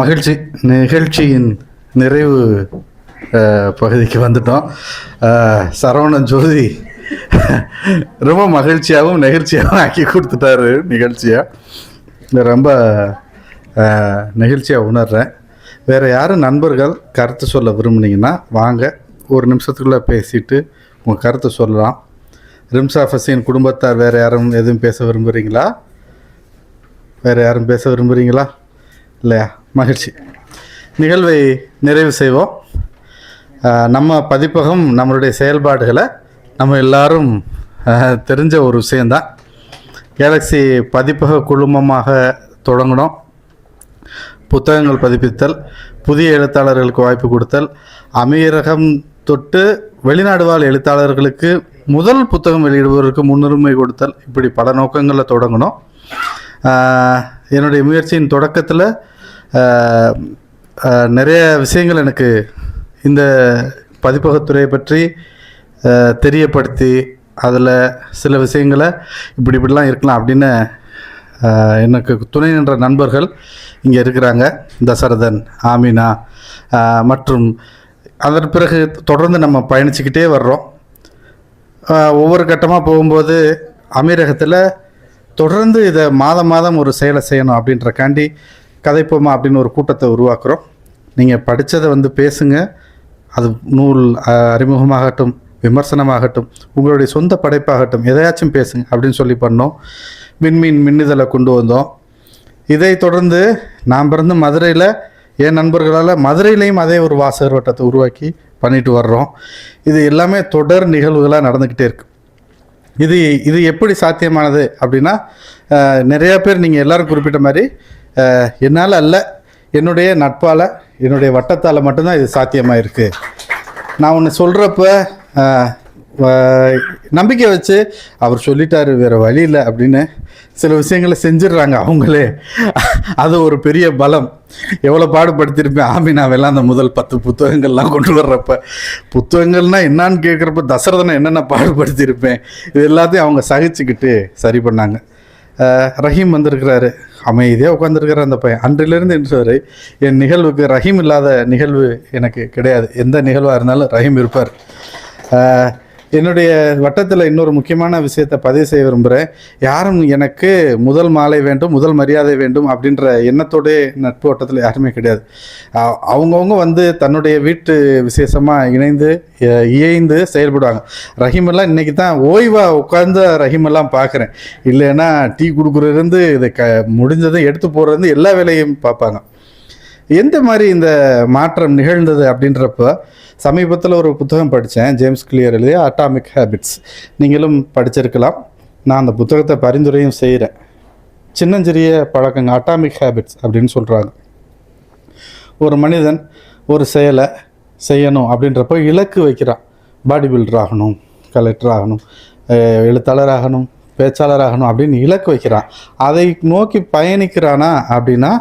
மகிழ்ச்சி நிகழ்ச்சியின் நிறைவு பகுதிக்கு வந்துட்டோம். சரவணன் ஜோதி ரொம்ப மகிழ்ச்சியாகவும் நெகிழ்ச்சியாகவும் ஆக்கி கொடுத்துட்டாரு நிகழ்ச்சியாக ரொம்ப நெகிழ்ச்சியாக உணர்கிறேன் வேறு யாரும் நண்பர்கள் கருத்து சொல்ல விரும்புனீங்கன்னா வாங்க ஒரு நிமிஷத்துக்குள்ளே பேசிட்டு உங்கள் கருத்து சொல்லலாம். ரிம்சா ஃபசீன் குடும்பத்தார் வேறு யாரும் எதுவும் பேச விரும்புகிறீங்களா வேறு யாரும் பேச விரும்புகிறீங்களா இல்லையா? மகிழ்ச்சி. நிகழ்வை நிறைவு செய்வோம். நம்ம பதிப்பகம் நம்மளுடைய செயல்பாடுகளை நம்ம எல்லாரும் தெரிஞ்ச ஒரு விஷயந்தான் கேலக்ஸி பதிப்பக குழுமமாக தொடங்கினோம். புத்தகங்கள் பதிப்பித்தல் புதிய எழுத்தாளர்களுக்கு வாய்ப்பு கொடுத்தல் அமீரகம் தொட்டு வெளிநாடு வாழ் எழுத்தாளர்களுக்கு முதல் புத்தகம் வெளியிடுவதற்கு முன்னுரிமை கொடுத்தல் இப்படி பல நோக்கங்களில் தொடங்கினோம். என்னுடைய முயற்சியின் தொடக்கத்தில் நிறைய விஷயங்கள் எனக்கு இந்த பதிப்பகத்துறையை பற்றி தெரியப்படுத்தி அதில் சில விஷயங்களை இப்படி இப்படிலாம் இருக்கலாம் அப்படின்னு எனக்கு துணை நின்ற நண்பர்கள் இங்கே இருக்கிறாங்க. தசரதன் ஆமினா மற்றும் அதன் பிறகு தொடர்ந்து நம்ம பயணிச்சுக்கிட்டே வர்றோம். ஒவ்வொரு கட்டமாக போகும்போது அமீரகத்தில் தொடர்ந்து இதை மாதம் மாதம் ஒரு செயலை செய்யணும் அப்படின்றக்காண்டி கதைப்போமா அப்படின்னு ஒரு கூட்டத்தை உருவாக்குறோம். நீங்கள் படித்ததை வந்து பேசுங்க. அது நூல் அறிமுகமாகட்டும் விமர்சனமாகட்டும் உங்களுடைய சொந்த படைப்பாகட்டும் எதையாச்சும் பேசுங்க அப்படின்னு சொல்லி பண்ணோம். மின்மீன் மின்னிதழை கொண்டு வந்தோம். இதை தொடர்ந்து நான் பிறந்த மதுரையில் என் நண்பர்களால் மதுரையிலையும் அதே ஒரு வாசகர் வட்டத்தை உருவாக்கி பண்ணிட்டு வர்றோம். இது எல்லாமே தொடர் நிகழ்வுகளாக நடந்துக்கிட்டே இருக்கு. இது இது எப்படி சாத்தியமானது அப்படின்னா நிறையா பேர் நீங்கள் எல்லோரும் குறிப்பிட்ட மாதிரி என்னால் அல்ல என்னுடைய நட்பால் என்னுடைய வட்டத்தால் மட்டும்தான் இது சாத்தியமாக இருக்குது நான் ஒன்று சொல்கிறப்ப நம்பிக்கை வச்சு அவர் சொல்லிட்டாரு வேறு வழி இல்லை அப்படின்னு சில விஷயங்களை செஞ்சிடுறாங்க அவங்களே. அது ஒரு பெரிய பலம். எவ்வளோ பாடுபடுத்தியிருப்பேன் ஆமினாவெல்லாம் அந்த முதல் பத்து புத்தகங்கள்லாம் கொண்டு வர்றப்ப. புத்தகங்கள்னா என்னான்னு கேட்குறப்ப தசரதனை என்னென்ன பாடுபடுத்தியிருப்பேன் இது எல்லாத்தையும் அவங்க சகிச்சுக்கிட்டு சரி பண்ணாங்க. ரஹீம் வந்திருக்கிறாரு. அமைதியாக உட்காந்துருக்கிற அந்த பையன். அன்றிலிருந்து இன்று வரை என் நிகழ்வுக்கு ரஹீம் இல்லாத நிகழ்வு எனக்கு கிடையாது. எந்த நிகழ்வாக இருந்தாலும் ரஹீம் இருப்பார். என்னுடைய வட்டத்தில் இன்னொரு முக்கியமான விஷயத்தை பதிவு செய்ய விரும்புகிறேன் யாரும் எனக்கு முதல் மாலை வேண்டும் முதல் மரியாதை வேண்டும் அப்படின்ற எண்ணத்தோட நட்பு வட்டத்தில் யாருமே கிடையாது. அவங்கவுங்க வந்து தன்னுடைய வீட்டு விசேஷமாக இணைந்து இயைந்து செயல்படுவாங்க. ரஹீமெல்லாம் இன்னைக்கு தான் ஓய்வாக உட்கார்ந்த ரஹீமெல்லாம் பார்க்குறேன் இல்லைன்னா டீ கொடுக்குறதுலேருந்து இதை க முடிஞ்சதை எடுத்து போடுறது எல்லா வேலையும் பார்ப்பாங்க எந்த மாதிரி இந்த மாற்றம் நிகழ்ந்தது அப்படின்றப்ப சமீபத்தில் ஒரு புத்தகம் படித்தேன் ஜேம்ஸ் கிளியர் எழுதிய அட்டாமிக் ஹேபிட்ஸ் நீங்களும் படிச்சிருக்கலாம். நான் அந்த புத்தகத்தை பரிந்துரையும் செய்கிறேன் சின்னஞ்சிறிய பழக்கங்க அட்டாமிக் ஹேபிட்ஸ் அப்படின்னு சொல்கிறாங்க ஒரு மனிதன் ஒரு செயலை செய்யணும் அப்படின்றப்ப இலக்கு வைக்கிறான். பாடி பில்டர் ஆகணும் கலெக்டர் ஆகணும் எழுத்தாளர் ஆகணும் பேச்சாளர் ஆகணும் அப்படின்னு இலக்கு வைக்கிறான். அதை நோக்கி பயணிக்கிறானா அப்படின்னா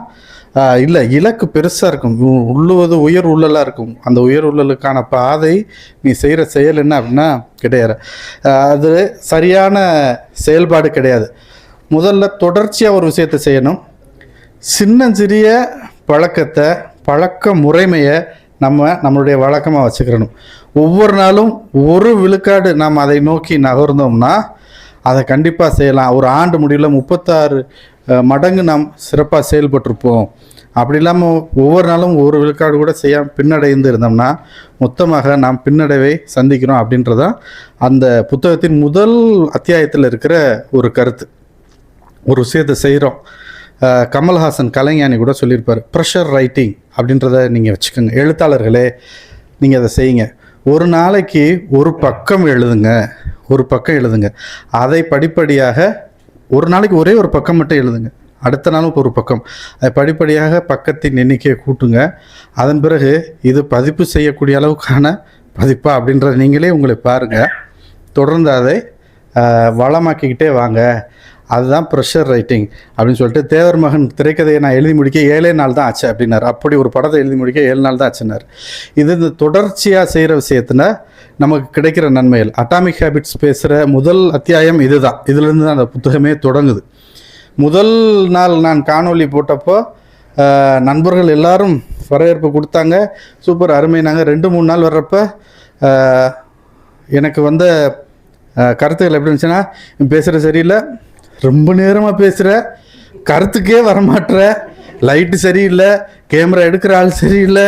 இல்லை இலக்கு பெருசாக இருக்கும். உ- உள்ளுவது உயர் உள்ளலாக இருக்கும். அந்த உயர் உள்ளலுக்கான பாதை நீ செய்கிற செயல் என்ன அப்படின்னா கிடையாது. அது சரியான செயல்பாடு கிடையாது. முதல்ல தொடர்ச்சியாக ஒரு விஷயத்தை செய்யணும். சின்னஞ்சிறிய பழக்கத்தை பழக்க முறைமையை நம்ம நம்மளுடைய வழக்கமாக வச்சுக்கிறணும். ஒவ்வொரு நாளும் ஒரு விழுக்காடு நாம் அதை நோக்கி நகர்ந்தோம்னா அதை கண்டிப்பாக செய்யலாம். ஒரு ஆண்டு முடிவில் முப்பத்தாறு மடங்கு நாம் சிறப்பாக செயல்பட்டிருப்போம். அப்படி இல்லாமல் ஒவ்வொரு நாளும் ஒவ்வொரு விழுக்காடு கூட செய்யாம பின்னடைந்து இருந்தோம்னா மொத்தமாக நாம் பின்னடைவை சந்திக்கிறோம் அப்படின்றதான் அந்த புத்தகத்தின் முதல் அத்தியாயத்தில் இருக்கிற ஒரு கருத்து. ஒரு விஷயத்தை செய்கிறோம் கமல்ஹாசன் கலைஞானி கூட சொல்லியிருப்பார் ப்ரெஷர் ரைட்டிங் அப்படின்றத நீங்கள் வச்சுக்கோங்க. எழுத்தாளர்களே நீங்கள் அதை செய்யுங்க. ஒரு நாளைக்கு ஒரு பக்கம் எழுதுங்க ஒரு பக்கம் எழுதுங்க. அதை படிப்படியாக ஒரு நாளைக்கு ஒரே ஒரு பக்கம் மட்டும் எழுதுங்க. அடுத்த நாளும் ஒரு பக்கம். அது படிப்படியாக பக்கத்தின் எண்ணிக்கையை கூட்டுங்க. அதன் பிறகு இது பதிப்பு செய்யக்கூடிய அளவுக்கான பதிப்பா அப்படின்றத நீங்களே உங்களை பாருங்கள் தொடர்ந்து அதை வளமாக்கிக்கிட்டே வாங்க. அதுதான் ப்ரெஷர் ரைட்டிங் அப்படின்னு சொல்லிட்டு தேவர் மகன் திரைக்கதையை நான் எழுதி முடிக்க ஏழே நாள் தான் ஆச்சு அப்படின்னார். அப்படி ஒரு படத்தை எழுதி முடிக்க ஏழு நாள் தான் ஆச்சுன்னார். இது இந்த தொடர்ச்சியாக செய்கிற விஷயத்துல நமக்கு கிடைக்கிற நன்மைகள். அட்டாமிக் ஹேபிட்ஸ் பேசுகிற முதல் அத்தியாயம் இதுதான். இதுலேருந்து தான் அந்த புத்தகமே தொடங்குது. முதல் நாள் நான் காணொளி போட்டப்போ நண்பர்கள் எல்லாரும் வரவேற்பு கொடுத்தாங்க. சூப்பர் அருமை. நாங்கள் ரெண்டு மூணு நாள் வர்றப்போ எனக்கு வந்த கருத்துக்கள் எப்படி இருந்துச்சுன்னா பேசுகிற சரியில்லை. ரொம்ப நேரமாக பேசுகிற கருத்துக்கே வரமாட்டுற லைட்டு சரியில்லை கேமரா எடுக்கிற ஆள் சரியில்லை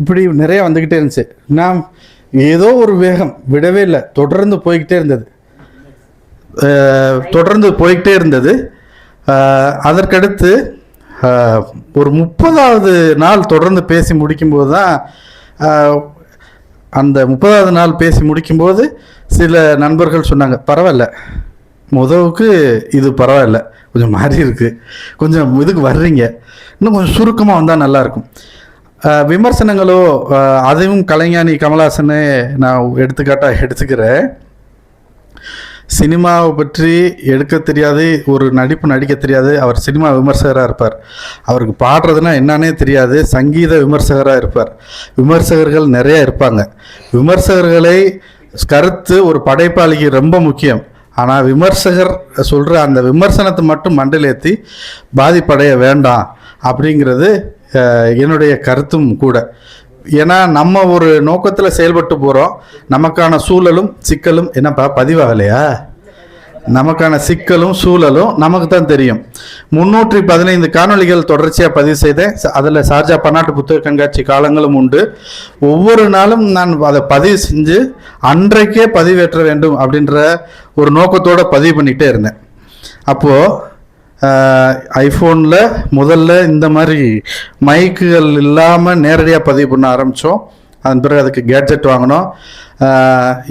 இப்படி நிறைய வந்துக்கிட்டே இருந்துச்சு. நான் ஏதோ ஒரு வேகம் விடவே இல்லை. தொடர்ந்து போய்கிட்டே இருந்தது. தொடர்ந்து போய்கிட்டே இருந்தது. அதற்கடுத்து ஒரு முப்பதாவது நாள் தொடர்ந்து பேசி முடிக்கும்போது தான் அந்த முப்பதாவது நாள் பேசி முடிக்கும்போது சில நண்பர்கள் சொன்னாங்க பரவாயில்ல. முதவுக்கு இது பரவாயில்ல. கொஞ்சம் மாறி இருக்கு. கொஞ்சம் இதுக்கு வர்றீங்க. இன்னும் கொஞ்சம் சுருக்கமாக வந்தால் நல்லாயிருக்கும் விமர்சனங்களோ அதையும் கலைஞானி கமலஹாசனே நான் எடுத்துக்காட்டாக எடுத்துக்கிறேன். சினிமாவை பற்றி எடுக்க தெரியாது ஒரு நடிப்பு நடிக்க தெரியாது. அவர் சினிமா விமர்சகராக இருப்பார். அவருக்கு பாடுறதுனா என்னன்னே தெரியாது. சங்கீத விமர்சகராக இருப்பார். விமர்சகர்கள் நிறைய இருப்பாங்க. விமர்சகர்களை கருத்து ஒரு படைப்பாளிக்கு ரொம்ப முக்கியம். ஆனால் விமர்சகர் சொல்கிற அந்த விமர்சனத்தை மட்டும் மண்டலேற்றி பாதிப்படைய வேண்டாம் அப்படிங்கிறது என்னுடைய கருத்தும் கூட. ஏன்னா நம்ம ஒரு நோக்கத்தில் செயல்பட்டு போகிறோம் நமக்கான சூழலும் சிக்கலும் என்னப்பா பதிவாகலையா? நமக்கான சிக்கலும் சூழலும் நமக்கு தான் தெரியும். முன்னூற்றி பதினைந்து காணொளிகள் தொடர்ச்சியாக பதிவு செய்தேன். அதில் சார்ஜா பன்னாட்டு புத்தக கண்காட்சி காலங்களும் உண்டு. ஒவ்வொரு நாளும் நான் அதை பதிவு செஞ்சு அன்றைக்கே பதிவேற்ற வேண்டும் அப்படின்ற ஒரு நோக்கத்தோடு பதிவு பண்ணிகிட்டே இருந்தேன். அப்போது ஐஃபோனில் முதல்ல இந்த மாதிரி மைக்குகள் இல்லாமல் நேரடியாக பதிவு பண்ண ஆரம்பித்தோம் அதன் பிறகு அதுக்கு கேட்ஜெட் வாங்கினோம்.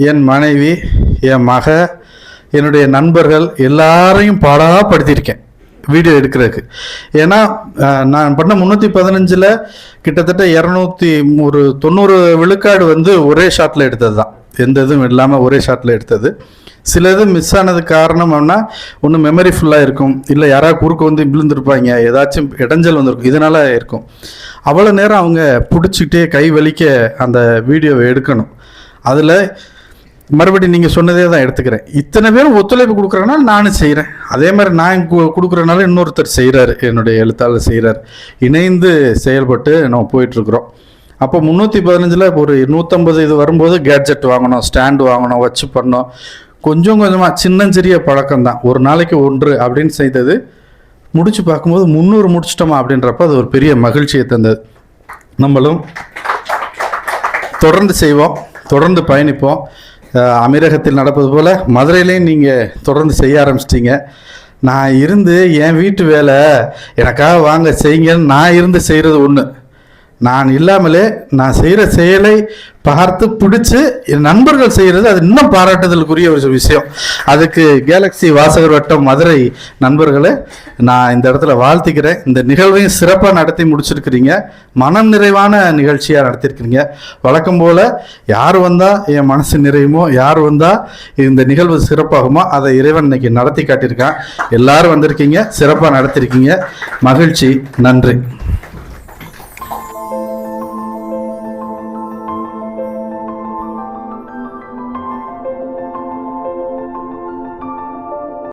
என் மனைவி என் மக என்னுடைய நண்பர்கள் எல்லாரையும் பாடாப்படுத்தியிருக்கேன் வீடியோ எடுக்கிறதுக்கு. ஏன்னா நான் பண்ண முந்நூற்றி பதினஞ்சில் கிட்டத்தட்ட இரநூத்தி ஒரு தொண்ணூறு விழுக்காடு வந்து ஒரே ஷாட்டில் எடுத்தது தான் எந்த இதுவும் இல்லாமல் ஒரே ஷாட்டில் எடுத்தது. சில இது மிஸ் ஆனது காரணம் அப்படின்னா ஒன்று மெமரி ஃபுல்லாக இருக்கும். இல்லை யாராவது குறுக்க வந்து விழுந்திருப்பாங்க. ஏதாச்சும் இடைஞ்சல் வந்திருக்கும். இதனால இருக்கும். அவ்வளோ நேரம் அவங்க பிடிச்சிக்கிட்டே கை வலிக்க அந்த வீடியோவை எடுக்கணும். அதில் மறுபடியும் நீங்கள் சொன்னதே தான் எடுத்துக்கிறேன். இத்தனை பேரும் ஒத்துழைப்பு கொடுக்குறனால நானும் செய்கிறேன் அதே மாதிரி நான் கு- கொடுக்குறனால இன்னொருத்தர் செய்கிறாரு என்னுடைய எழுத்தாளர் செய்கிறார் இணைந்து செயல்பட்டு நம்ம போயிட்டுருக்குறோம். அப்போ முந்நூற்றி பதினஞ்சில் ஒரு நூற்றம்பது இது வரும்போது கேட்ஜெட் வாங்கணும் ஸ்டாண்டு வாங்கணும் வச்சு பண்ணோம் கொஞ்சம் கொஞ்சமாக சின்னஞ்சிறிய பழக்கம் தான். ஒரு நாளைக்கு ஒன்று அப்படின்னு செய்தது முடிச்சு பார்க்கும்போது முந்நூறு முடிச்சிட்டோமா அப்படின்றப்ப அது ஒரு பெரிய மகிழ்ச்சியை தந்தது. நம்மளும் தொடர்ந்து செய்வோம் தொடர்ந்து பயணிப்போம். அமீரகத்தில் நடப்பது போல் மதுரையிலையும் நீங்கள் தொடர்ந்து செய்ய ஆரம்பிச்சிட்டிங்க. நான் இருந்து என் வீட்டு வேலை எனக்காக வாங்க செய்யுங்கன்னு நான் இருந்து செய்கிறது ஒன்று நான் இல்லாமலே நான் செய்கிற செயலை பார்த்து பிடிச்சி என் நண்பர்கள் செய்கிறது அது இன்னும் பாராட்டுதலுக்குரிய ஒரு விஷயம். அதுக்கு கேலக்ஸி வாசகர் வட்டம் மதுரை நண்பர்களை நான் இந்த இடத்துல வாழ்த்திக்கிறேன் இந்த நிகழ்வையும் சிறப்பாக நடத்தி முடிச்சிருக்கிறீங்க. மனம் நிறைவான நிகழ்ச்சியாக நடத்திருக்கிறீங்க. வழக்கம் போல் யார் வந்தால் என் மனசு நிறையுமோ யார் வந்தால் இந்த நிகழ்வு சிறப்பாகுமோ அதை இறைவன் இன்னைக்கு நடத்தி காட்டியிருக்கான். எல்லாரும் வந்திருக்கீங்க சிறப்பாக நடத்திருக்கீங்க. மகிழ்ச்சி நன்றி.